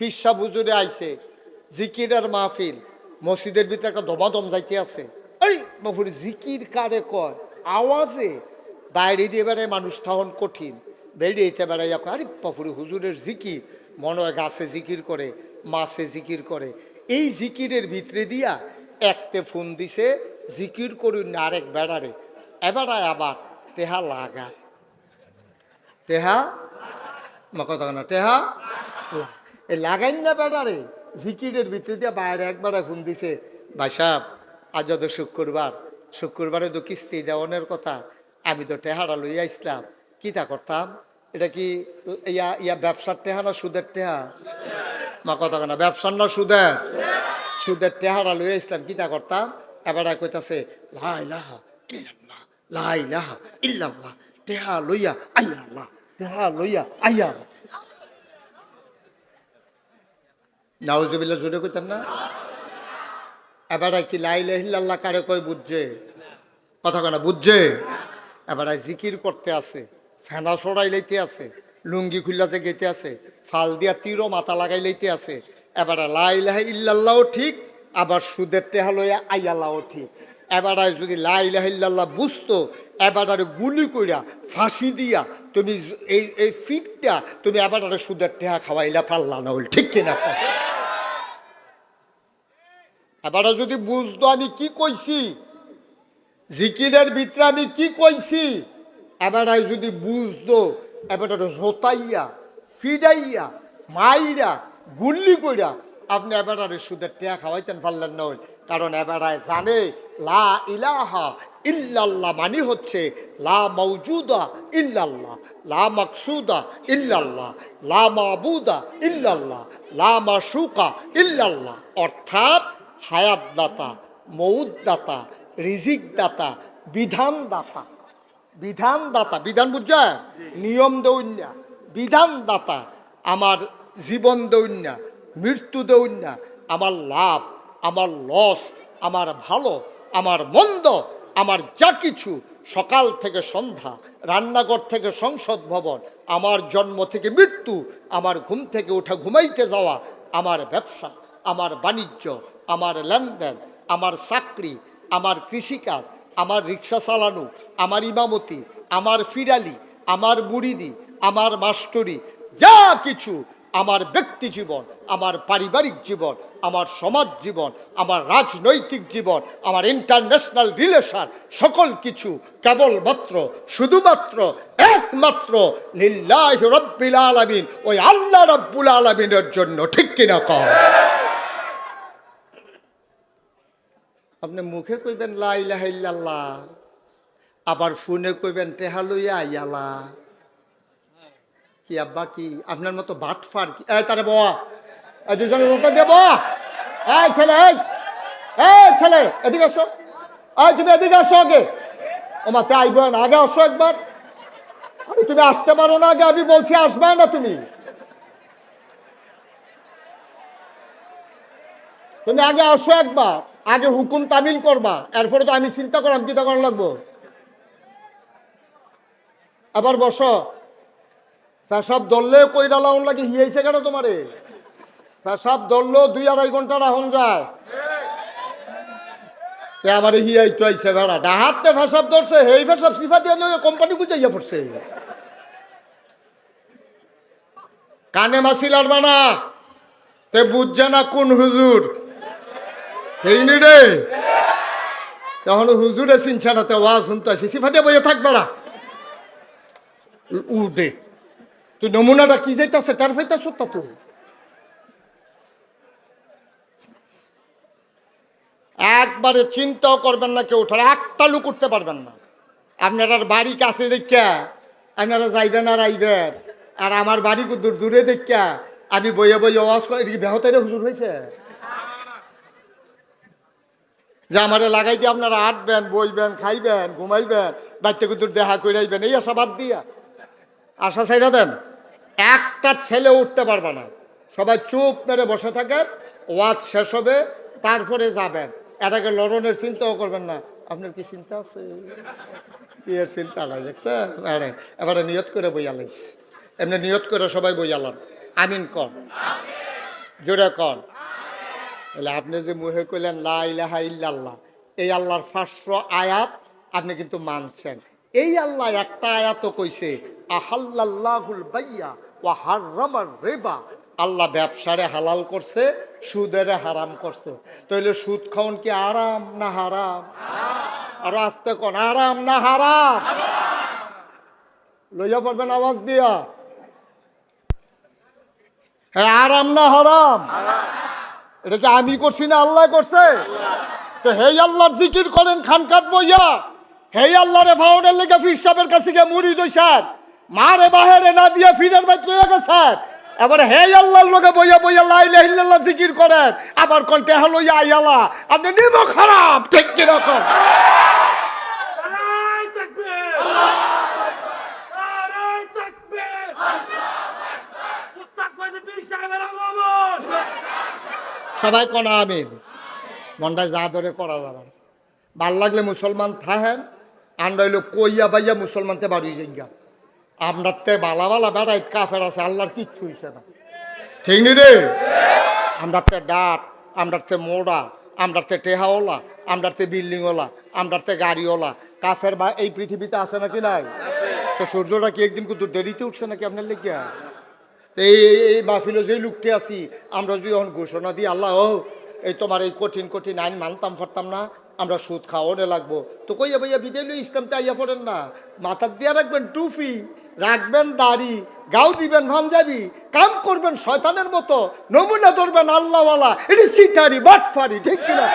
Visa বুজুরে আইছে, জিকিরের মাহফিল, মসজিদের ভিতরে একটা দমাদম যাইতে আছে। এই বাবুরে জিকির কারে কয়? আওয়াজে বাইরে দিয়ে বেড়ায় মানুষ তখন কঠিন বেরিয়েতে বেড়াই আরে বাবুরে হুজুরের জিকির, মনে হয় গাছে জিকির করে, মাছে জিকির করে। এই জিকিরের ভিতরে দিয়া একতে ফোন দিছে, জিকির করুন না আরেক বেড়ারে। এবারায় আবার তেহা লাগা। তেহা কথা না, টেহা? এই লাগাইন না বেটারে জিকিরের ভিতরে দিয়ে বাইরে একবার ফোন দিছে ভাই সাহেব আজ তো শুক্রবার। শুক্রবারে তো কিস্তি দেওয়ানের কথা, আমি তো টেহারা লইয়া ইসলাম কি তা করতাম? এটা কি ইয়া ইয়া ব্যবসার টেহা না সুদের টেহা? মা কথা না, ব্যবসার না সুদের? সুদের টেহারা লইয়া ইসলাম কি তা করতাম? এবার কইতাছে লাই লাহা লাই লাহা ইল্লাল্লাহ, টেহা লইয়া আল্লাহ, টেহা লইয়া আইয়া নাউজুবিল্লাহ, জোরে কইতাম না? এবার কি লাই লাহিল্লাহ কারে কয় বুঝছে? কথা কেনা বুঝছে? এবার জিকির করতে আছে, ফেনা সরাই লাইতে আছে, লুঙ্গি খুল্লাতে গেতে আছে, ফাল দিয়া তীরও মাথা লাগাই লাইতে আছে। এবার লাই লাহে ইল্লাল্লাহও ঠিক, আবার সুদের টেহা লইয়া আইয়াল্লাহও ঠিক। এবার যদি লাই লাহিল্লাহ বুঝতো এবার গুলি কইরা ফাঁসি দিয়া তুমি এই এই ফিটটা তুমি এবার সুদের টেহা খাওয়াইলা পারলা না হইল ঠিক কিনা? এবার যদি বুঝতো আমি কি কইছি জিকিরের ভিতরে আমি কি কইছি এবার যদি বুঝতো এবার জোতাইয়া ফিডাইয়া মাইরা গুল্লি কইরা আপনি এবার সুদের টেয়া খাওয়াইতেন পারলেন নয় কারণ এবার জানে লা ইলাহা ইল্লাল্লাহ মানে হচ্ছে লা মৌজুদা ইল্লাল্লাহ লা মকসুদা ইল্লাল্লাহ লা মাবুদা ইল্লাল্লাহ লা মাসুকা ইল্লাল্লাহ। অর্থাৎ হায়াত দাতা মৌদ দাতা রিজিক দাতা বিধান দাতা বিধান দাতা বিধান বুঝছেন নিয়ম দৌন্যা। বিধান দাতা আমার জীবন দৌন্যা মৃত্যু দৌন্যা আমার লাভ। আমার লস, আমার ভালো, আমার মন্দ, আমার যা কিছু, সকাল থেকে সন্ধ্যা, রান্নাঘর থেকে সংসদ ভবন, আমার জন্ম থেকে মৃত্যু, আমার ঘুম থেকে ওঠা ঘুমাইতে যাওয়া, আমার ব্যবসা, আমার বাণিজ্য, আমার লেনদেন, আমার চাকরি, আমার কৃষিকাজ, আমার রিক্সা চালানো, আমার ইমামতি, আমার ফিরালি, আমার বুড়িদি আমার মাস্টরি যা কিছু আমার ব্যক্তি জীবন, আমার পারিবারিক জীবন, আমার সমাজ জীবন, আমার রাজনৈতিক জীবন, আমার ইন্টারন্যাশনাল রিলেশন সকল কিছু কেবলমাত্র, শুধুমাত্র, একমাত্র লিল্লাহ রব্বিল আলামিন, ওই আল্লাহ রব্বুল আলামিনের জন্য, ঠিক কিনা কর আপনি মুখে কইবেন লা ইলাহা ইল্লাল্লাহ, আবার ফোনে কইবেন টেহা লইয়া আইয়ালা। কি আব্বা, কি আপনার মতো বাটফার কি? এই তারে বাবা এই দুজনে উত্তর দেব এই ছেলে, এই এই ছেলে, এদিকে আসো। এই, তুমি এদিকে আসো আগে। ওমা, তে আইব না, আগে আসো একবার। আরে, তুমি আসতে পারো না আগে, আমি বলছি আসবে না তুমি। তুমি আগে আসো একবার, আগে হুকুম তামিল করবা। এরপরে তো আমি চিন্তা করলাম কি তখন লাগবো। আবার বসো। পেশাব ধরলে কইরা লাউন লাগে হিয়াইছে কেন তোমারে? পেশাব ধরলেও দুই আড়াই ঘণ্টা রাহন যায়। আমার হিয়াই তো আইছে বেড়া ডাহাতে ফেসাব ধরছে, হেই ফেসাব সিফা দিয়ে কোম্পানি গুজাইয়া পড়ছে। কানে মাসিল আর বানা তে বুঝছে না কোন হুজুর। সেইনি রে। তখন হুজুরে চিনছে না, তে ওয়াজ শুনতে আসি। সিফা দিয়ে বইয়ে থাক বেড়া উঠে। তুই নমুনাটা কি যাইতাছে, তার ফাইতাছ তা একবারে চিন্তাও করবেন না কেউ, ওঠার একটা লুক উঠতে পারবেন না। আপনার বাড়ি কাছে দেখা আপনারা যাইবেন আর আইবেন। আর আমার বাড়ি দূর দূরে দেখা আমি বইয়ে বইয়ে আওয়াজ করে, এদিকে বেহতারে হুজুর হয়েছে যে আমারে লাগাই দিয়ে আপনারা আটবেন বইবেন, খাইবেন, ঘুমাইবেন বাচ্চা কুতুর দেখা করে আইবেন, এই আশা বাদ দিয়া। আশা ছাইরা দেন। একটা ছেলে উঠতে পারবে না। সবাই চুপ মেরে বসে থাকেন ওয়াজ শেষ হবে, তারপরে যাবেন। এটাকে লড়নের চিন্তাও করবেন না। আপনার কি চিন্তা আছে? এর চিন্তা নাই, দেখছেন? এবারে এবারে নিয়ত করে বইয়া লাগছে এমনি নিয়ত করে সবাই বইয়ালাম আমিন কর জোরে কন। তাহলে আপনি যে মুহে কইলেন, লা ইলাহা ইল্লাল্লাহ, এই আল্লাহর পাঁচশো আয়াত আপনি কিন্তু মানছেন। এই আল্লাহ একটা আয়াতও কইছে আহাল্লাহুল বাইয়া ওয়া হাররামার রিবা। আল্লাহ ব্যবসারে হালাল করছে সুদেরে হারাম করছে। তাহলে সুদ খাওন কি আরাম না হারাম? আর আস্তে কোন আরাম না হারাম? লইয়া পড়বেন আওয়াজ দিয়া। হ্যাঁ আরাম না হারাম? এটা কি আমি করছি না আল্লাহ করছে? তো হেই আল্লাহর জিকির করেন খানকাত বইয়া। হেই আল্লাহরে ফাউনের লেগে ফির সাহেবের কাছে গিয়ে মুড়ি দইসার মারে বাহেরে না দিয়ে ফিরের বাইক লইয়া গেছেন এবার হেই আল্লাহর লোকে বইয়া বইয়া লাই লাইল্লাহ জিকির করেন আবার কোন টেহা লইয়া আইয়ালা আপনি নিম খারাপ ঠিক কীরকম সবাই কনা আমিন। মনটা যা ধরে করা যাবে। ভালো লাগলে মুসলমান থাহেন আন্ডা হইল কইয়া বাইয়া মুসলমানতে বাড়ি যাইগা। আমরা তে বালা বালা বেড়াই কাফের আছে আল্লাহর কিচ্ছু হইছে না। ঠিক নি রে? আমরা তে ডাট আমরা তে মোড়া আমরা তে টেহাওলা আমরা তে বিল্ডিংওয়ালা আমরা তে গাড়িওয়ালা। কাফের বা এই পৃথিবীতে আছে নাকি নাই? তো সূর্যটা কি একদিন কিন্তু দেরিতে উঠছে নাকি আপনার লেগে এই এই- মাহফিলে যে লোকটি আছি আমরা যদি এখন ঘোষণা দিই আল্লাহ ও এই তোমার এই কঠিন কঠিন আইন মানতাম পারতাম না আমরা সুদ খাওয়ানো লাগবো। তো কইয়া ভাইয়া বিদায় লই ইসলামতে আইয়া পড়েন না। মাথার দিয়া রাখবেন টুপি। রাখবেন দাড়ি গাও দিবেন ভাঞ্জাবি কাম করবেন শয়তানের মতো, নমুনা ধরবেন আল্লাহওয়ালা, এটি সিটারি, বাটফারি, ঠিক কিনা?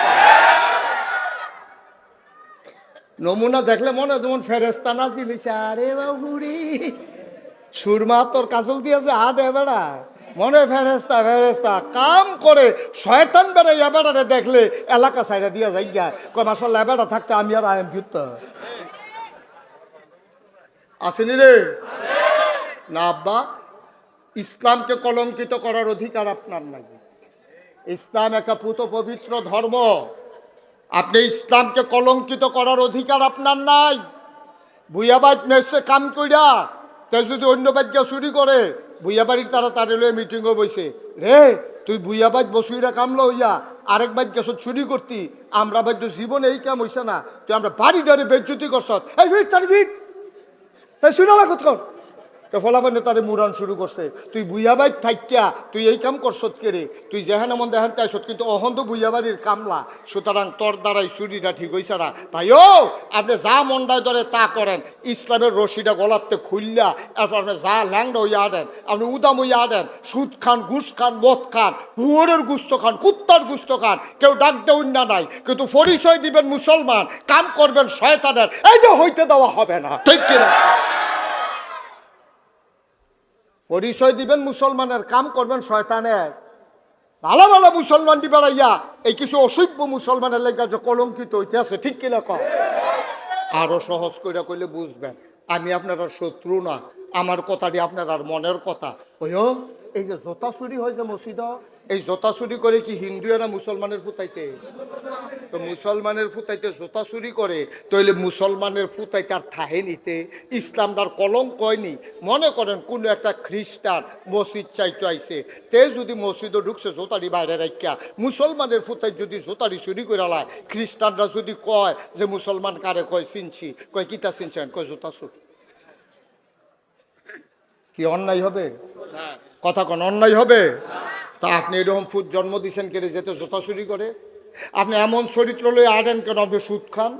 নমুনা দেখলে মনে যেমন ফেরেস্তা নাচিল আরে বাবুরি সুরমা তোর কাজল দিয়েছে হাট এবেড়া মনে ফেরেস্তা ফেরেস্তা কাম করে শয়তান বেড়ে এবেড়ারে দেখলে এলাকা সাইডে দিয়ে যাই গা কয় মাসাল এবেড়া থাকতে আমি আর আয়াম ফিরত আসেনি রে? না, আব্বা, ইসলামকে কলঙ্কিত করার অধিকার আপনার নাই। ইসলাম একটা পুত পবিত্র ধর্ম। আপনি ইসলামকে কলঙ্কিত করার অধিকার আপনার নাই। ভুইয়াবাজ মেসে কাম কইরা তাই যদি অন্য বাজ্যা চুরি করে ভুইয়াবাড়ির তারা তারে লয়ে মিটিংও বইছে। রে, তুই ভুইয়াবাজ বসুইরা কামলো হইয়া আরেক বাদ গেছ চুরি করতি, আমরা বাদ্য জীবনে এই কাম হইছে না। তুই আমরা বাড়ি ডারে বেজ্জুতি করছ এই ভিড়, তার ভিড়! এই শুনে না কতক্ষণ তো তারে মুরান শুরু করছে। তুই বুইয়াবাই থাইকা তুই এই কাম করছত কে রে তুই যেহান মন দেখান তাইছত কিন্তু অহন্ত বুইয়াবাড়ির কামলা। সুতরাং তোর দ্বারাই চুরিটা ঠিক হইছে না। ভাই ও আপনি যা মন্ডায় ধরে তা করেন। ইসলামের রশিটা গলাতে খুললা এরপর আপনি যা ল্যাংডা হইয়া আনেন, আপনি উদাম হইয়া আনেন। সুদ খান, ঘুষ খান, মদ খান, হুয়ারের গুস্ত খান, কুত্তার গুস্ত খান। কেউ ডাক দেউন না নাই, কিন্তু পরিচয় দিবেন মুসলমান, কাম করবেন শয়তানের। এইটা হইতে দেওয়া হবে না। ঠিক কিনা? পরিচয় দিবেন মুসলমানের, কাম করবেন শয়তানের। ভালো ভালো মুসলমান দি বেড়াইয়া এই কিছু অসভ্য মুসলমানের লেগে যে কলঙ্কিত ইতিহাসে ঠিক কিনা কম আরও সহজ করে কইলে বুঝবেন, আমি আপনার শত্রু না। আমার কথাটি আপনার আর মনের কথা। ওই এই যে জোতা চুরি হয়েছে মসজিদ এই জোতা চুরি করে কি হিন্দুয়েরা মুসলমানের ফুটাইতে? তো মুসলমানের ফুটাইতে জোতা চুরি করে তইলে মুসলমানের ফুটাইতে আর থাহে নিতে। ইসলামটার কলম কয়নি মনে করেন কোনো একটা খ্রিস্টান মসজিদ চাইতে আইছে তে যদি মসজিদে ঢুকছে জোতারি বাইরে রাখিয়া মুসলমানের ফুটাই যদি জোতারি চুরি করে লায় খ্রিস্টানরা যদি কয় যে মুসলমান কারে কয় চিনছি কয় কিতা চিনছেন কয় জোতা চুরি। কি অন্যায় হবে? কথা কোন অন্যায় হবে? তা আপনি এরকম ফুট জন্ম দিয়েছেন কেড়ে যেতে জোতা চুরি করে? আপনি এমন চরিত্র লয়ে আনেন কেন আপনি সুদ খান?